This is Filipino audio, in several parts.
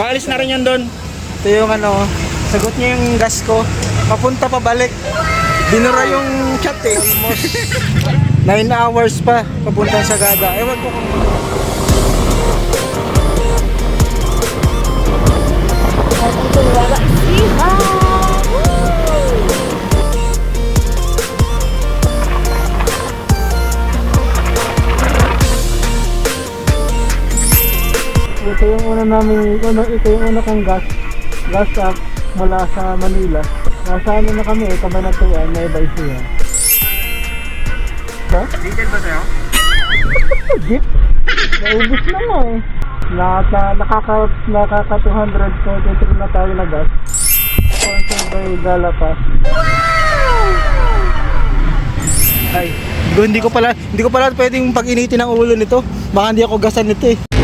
Paalis na rin yan doon. Ito yung ano, sagot niya yung gas ko. Papunta pa balik. Binura yung chat eh. Almost 9 hours pa papunta sa Sagada. Ewan ko kung Ito yung una namin, ano, ito yung una kong gas, gas up mula sa Manila. Nasa ano na kami, Kabanatuan, may Baisiya. Ba? Detail ba sa'yo? Jeep? Naubos na nga eh. Naka, nakaka, nakaka 243 na tayo na gas. Sponsored by Galapas. Ay, hindi ko pala, hindi ko pala pwedeng pag-initin ang ulo nito. Baka hindi ako gasan nito eh.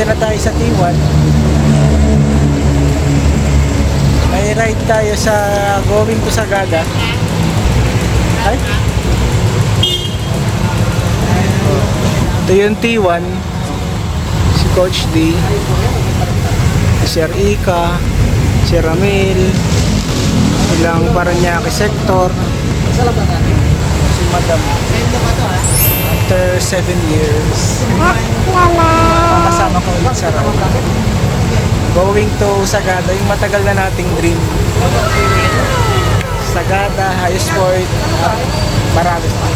Andito na tayo sa T1. May ride tayo sa going to Sagada. Ay? Ito yung T1. Si Coach D. Si Sir Ika. Si Ramil. Ilang Paranaque sector. Si Madam after 7 years. Kasama ko ulit sa road going to Sagada yung matagal na nating dream. Sagada, High Sport at marami pa.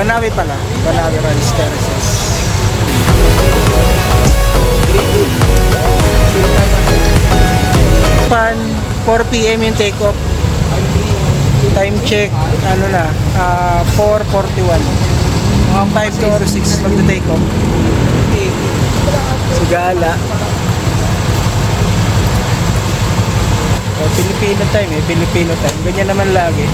Banawi pala. Banawi Rally Terraces. Pan 4pm yung take off time check ano na ah 4.41 mga 5 to 6 magta-take off. Sigala. O Filipino time eh Filipino time. Ganyan naman lagi.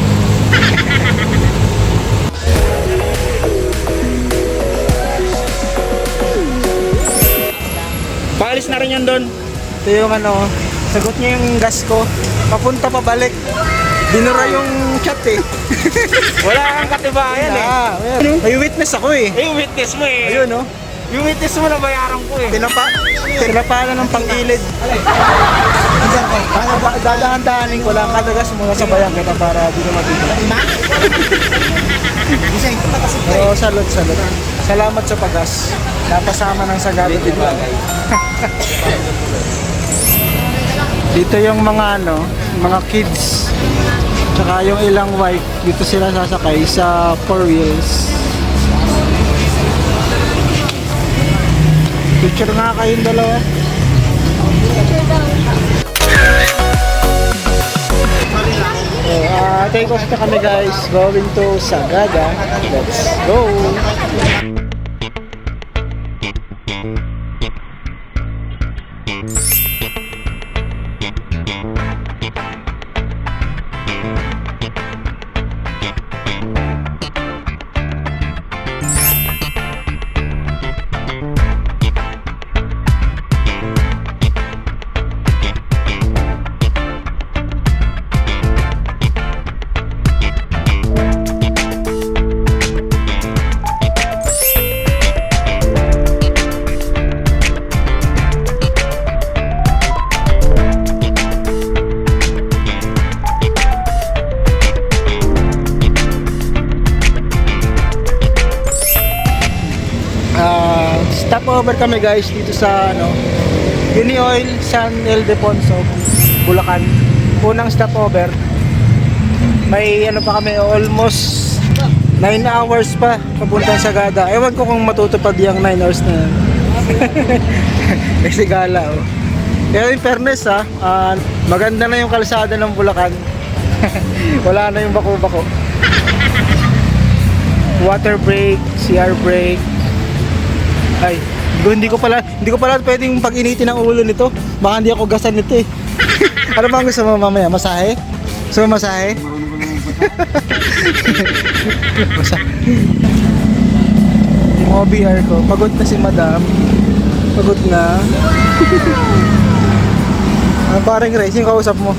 Paalis na rin yan doon. ito yung ano sagot niya yung gas ko. Papunta pa balik binura yung chat eh Wala kang katibayan eh. ah, may witness ako eh yung witness mo eh. ayun oh Yung witness mo na bayaran ko eh. Tinapa, tinapa na ng pangilid. Dadahan-dahanin ko lang, kadagas muna sa bayan kita para di na mabigla. Oo, salud, salud. Salamat sa pagas. Napasama ng sagado dito. dito yung mga ano, mga kids. Tsaka yung ilang wife, dito sila sasakay sa four wheels. Picture nga kayong dalawa. Uh, take off na kami guys. Going to Sagada. Let's go! Kami guys dito sa ano Unioil San Ildefonso Bulacan. Unang stopover may ano pa kami almost 9 hours pa papuntang Sagada ewan ko kung matutupad yung 9 hours na yan kasi gala oh. pero in fairness ha ah, maganda na yung kalsada ng Bulacan. Wala na yung bako-bako. Water brake, CR brake. Ay, hindi ko pala hindi ko pala pwedeng pag-initin ang ulo nito. Baka hindi ako gasan nito eh. ano ba ang gusto mo mamaya? Masahe? Gusto mo masahe? Yung OBR ko, pagod na si madam. Pagod na. Ang parang Grace, yung kausap mo.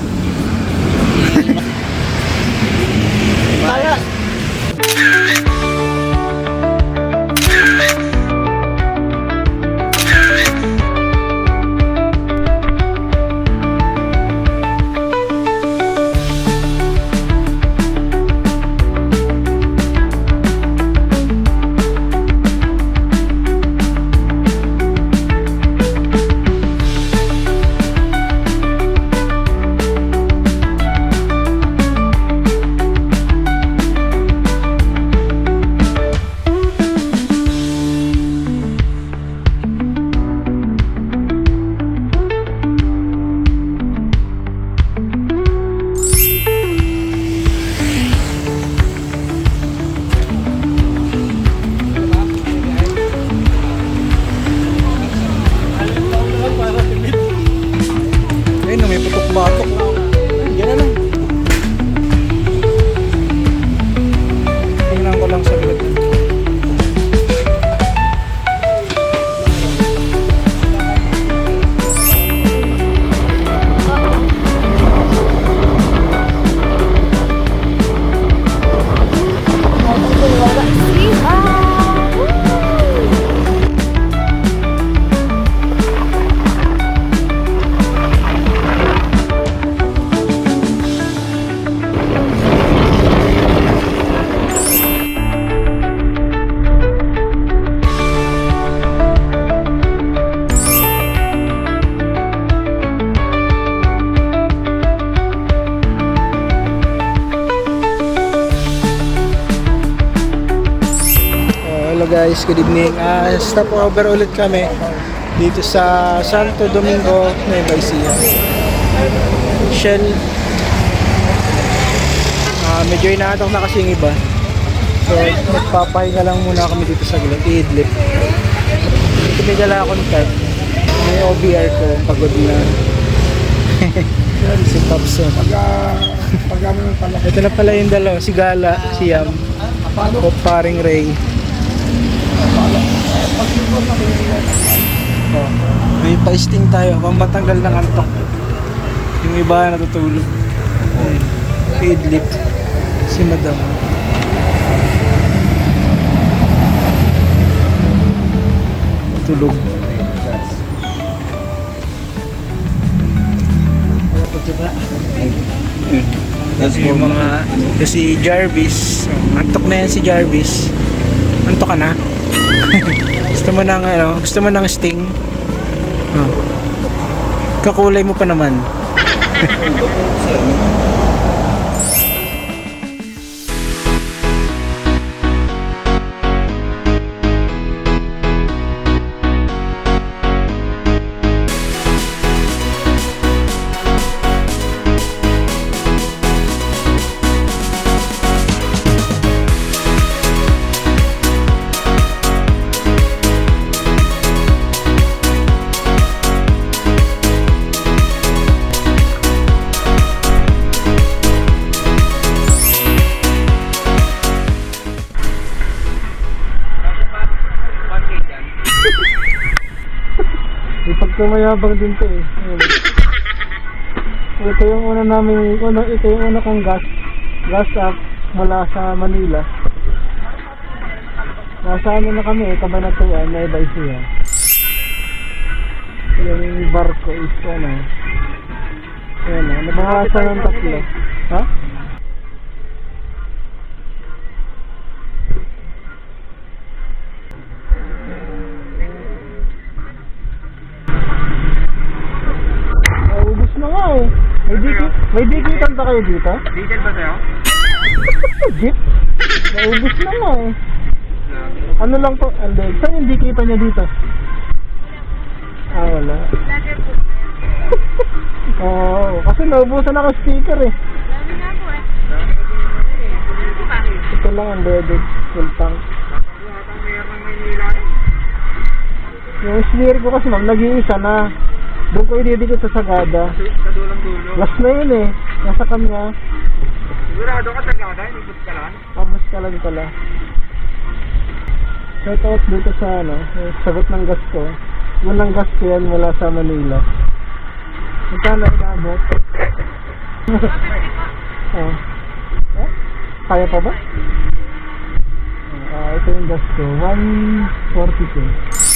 Good evening. Uh, stop over ulit kami dito sa Santo Domingo, Nueva Ecija. Shell. Uh, medyo inaatok na kasi yung iba. So, magpapahinga lang muna kami dito sa gilid. Iidlip. Dito may dala akong tag. May OBR ko. Pagod na. si Pops. oh. Ito na pala yung dalawa. Si Gala, si Yam. O paring Ray. Oh, may pa-sting tayo, pampatanggal ng antok. Yung iba natutulog. Idlip. Si Madam. Tulog. yung mga ito si Jarvis antok na yan si Jarvis antok ka na gusto mo ng ano gusto mo ng sting oh. kakulay mo pa naman Ipagkamayabang din to eh. Ito yung una namin, ano, ito yung una kong gas, gas up mula sa Manila. Nasa ano na kami, Kabanatuan, Nueva Ecija. Yung barko is ano, ayan na, nabahasa ng tatlo. Ha? May dikitan ba kayo dito? Detail ba sa'yo? Jeep? Naubos na nga eh. Ano lang to? Hindi. Saan yung dikitan niya dito? Ah, wala. Oo, kasi naubusan ako sticker eh. Dami nga po eh. Ito lang ang bedded. Full tank. Yung smear ko kasi ma'am, nag-iisa na. Doon ko ididikit sa Sagada. Sa dulang-dulo. Last na yun eh. Nasa kanya. Sigurado ka tagada, inibot ka lang. Pabas ka lang pala. Shout out dito sa ano, eh, sagot ng gas ko. Walang gas ko yan mula sa Manila. Magkano inabot? oh. Eh? Kaya pa ba? Ah, ito yung gas ko. 142.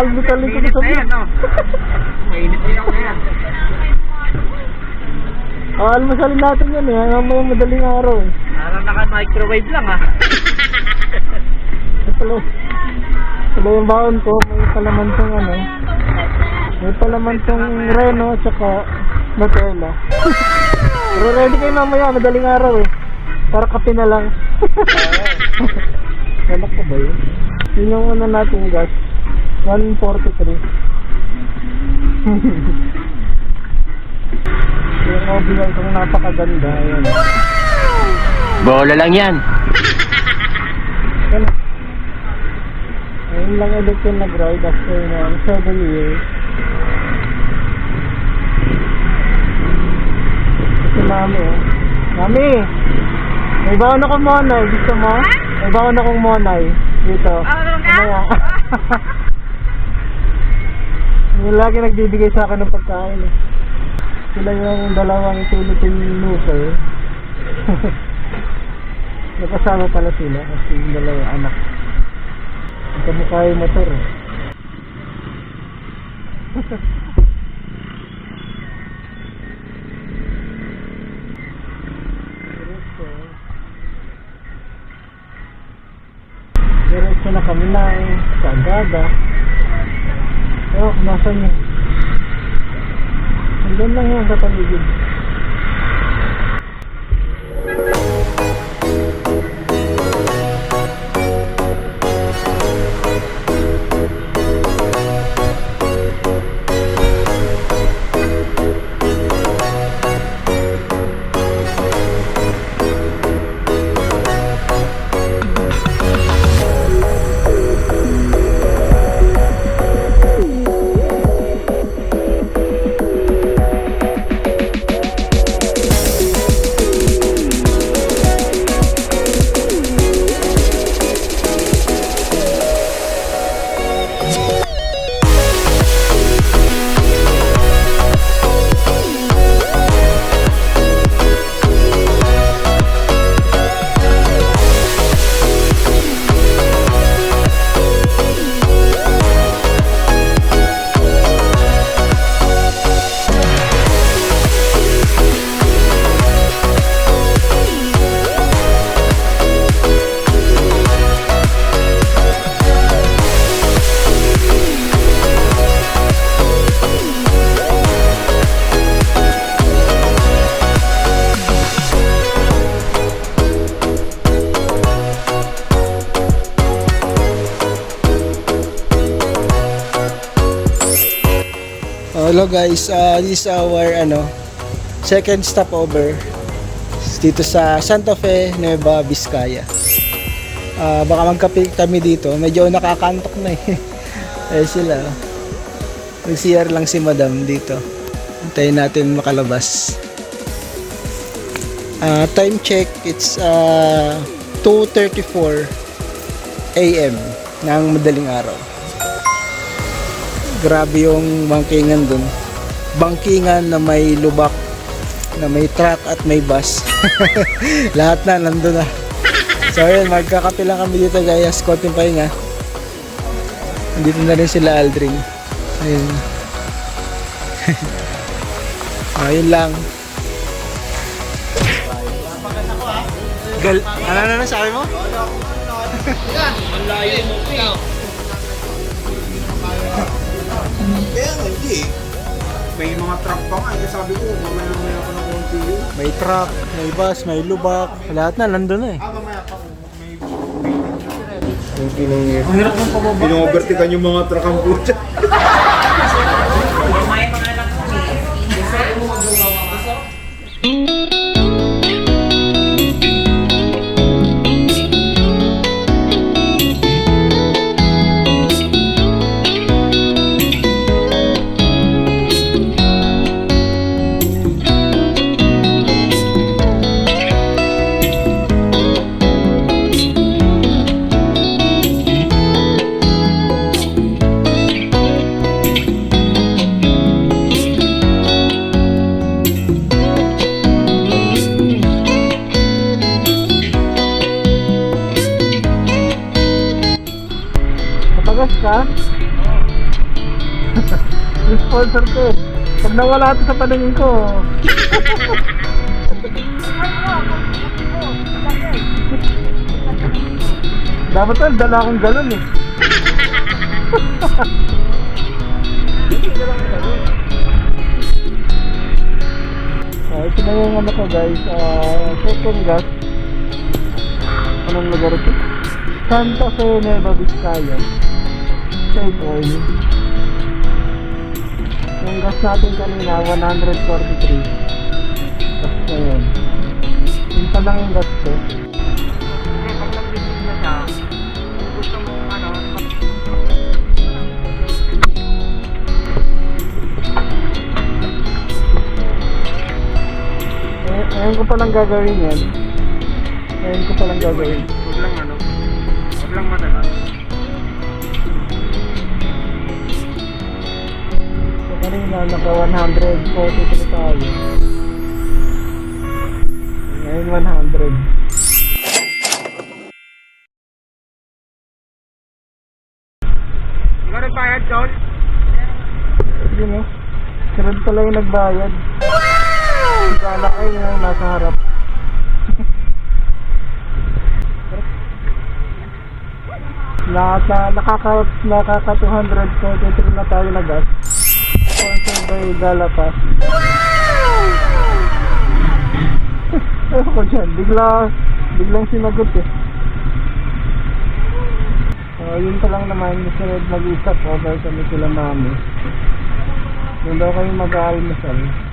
Ka, albitalin ko Mainit sa na yan, no? Mainit yan. Almasalin natin yan eh. Mamaya madaling araw. Parang naka-microwave lang, ah. Ito pala. Ito yung baon ko. May palamantong ano. May palamantong reno at saka Nutella. Pero ready kayo mamaya. Madaling araw eh. Para kape na lang. Anak ko ba yun? Yun yung ano natin gas. 143. yung obilan kong napakaganda. Ayan. Bola lang yan. Yan. Ayun lang ulit yung nag-ride after ng 7 years. Ito mami oh. Mami! May baon akong monay. Gusto mo? May baon akong monay. Dito. Mamaya. Yung lagi nagbibigay sa akin ng pagkain eh. Sila yung dalawang Philippine looper. Nakasama pala sila kasi yung dalawang anak. Ang kamukha yung motor eh. Diretso. Na kami ng Sagada. Oh, nasan yun? Andun lang yan sa paligid. Hello guys, uh, this is our ano, second stopover dito sa Santa Fe, Nueva Vizcaya. Ah, baka magkape kami dito, medyo nakakantok na eh. eh sila. Nag-CR lang si Madam dito. Hintayin natin makalabas. Ah, time check, it's uh, 2.34 a.m. ng madaling araw grabe yung bangkingan dun. Bangkingan na may lubak, na may truck at may bus. Lahat na, nandun na. So ayun, magkakape lang kami dito guys, konting pahinga. Nandito na rin sila Aldrin. Ayun. ayun lang. Gal ano na na sabi mo? May mga truck pa nga, eh, sabi ko, mamaya mamaya ako ng konti. May truck, may bus, may lubak. Lahat na, nandun na eh. Ang hirap ng pababa. Pinovertikan yung mga truck ang puta. nawala ito sa paningin ko. Dapat tol, dala akong galon eh. Ah, ito na yung ano ko guys, ah, second gas. Anong lugar ito? Santa Fe Nueva Vizcaya. Save oil. Yung gas natin kanina, 143. Gas na yun. Yun pa lang yung gas ko. Hindi, pag nag-visit na siya, kung gusto mo ano, Eh, ngayon ko palang gagawin yan. Ngayon ko palang gagawin. huwag lang ano, huwag lang matagal. Kanina, naka 143 tayo. Ngayon 100. Hindi ka nagbayad, Tol? Yun eh. Sunod pala yung nagbayad. Wow! Kala ko yung nasa harap. Naka, nakaka, nakaka 243 na tayo na gas. Sponsored by Galapas. Wow! Ewan ko dyan, bigla, biglang sinagot eh. So, yun pa lang naman, sunod mag-stop over kami sila mami. Doon daw kayo mag-aalmasal.